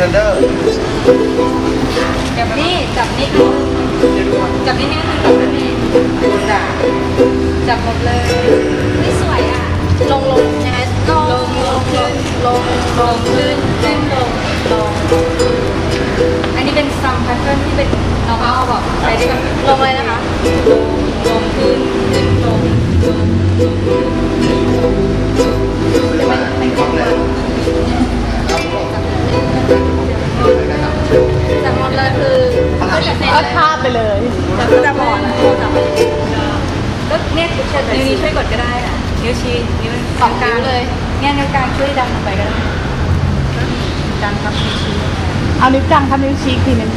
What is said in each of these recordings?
ทันเดอร์จับนี่จับนี่จับนี่นี่จับนี่จับหมดเลยไม่สวย จับหมดเลยคือก็จะเซ็นก็เลยคาบไปเลยแต่ก็จะบอกนะจับก็เนี่ยนิ้วนี้ช่วยกดก็ได้อะนิ้วชี้นิ้วสองกลางเลยเนี่ยนิ้วกลางช่วยดันลงไปก็ได้ดันครับนิ้วชี้เอานิ้วกลางทำนิ้วชี้อีกทีหนึง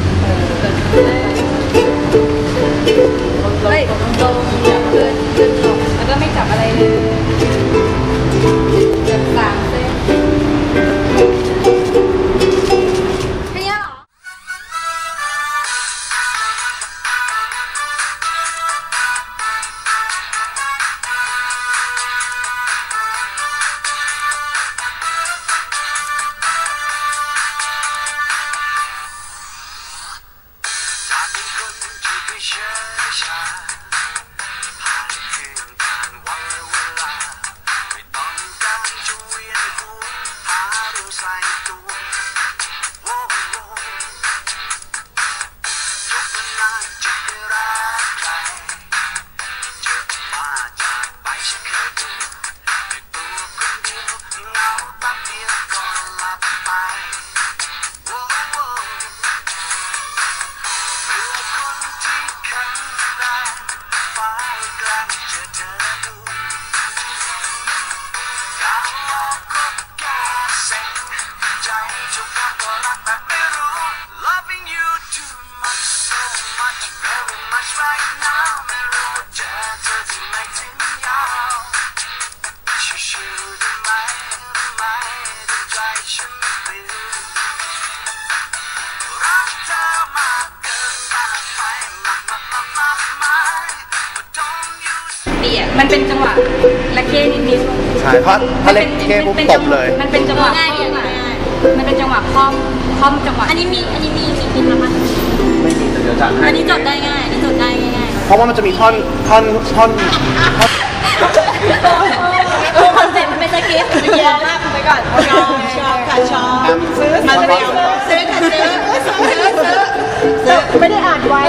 use เปียกมันเป็นจังหวะละเข้นิดนิดใช่เพราะถ้าเล็กเกมปุ๊บตบเลย มันเป็นจังหวะง่ายง่ายมันเป็นจังหวะคล่อมคล่อมจังหวะอันนี้มีอันนี้มีมีพินละมั้ยไม่มีแต่เดี๋ยวจัดให้อันนี้จดได้ง่ายอันนี้จดได้ง่ายเพราะว่ามันจะมีท่อนท่อนท่อนๆคอนเซ็ปต์เป็นสคริปต์เยอะมากไปก่อนชอบชอบค่ะชอบซื้อซื้อค่ะซื้อซื้อซื้อซื้อไม่ได้อ่านไว้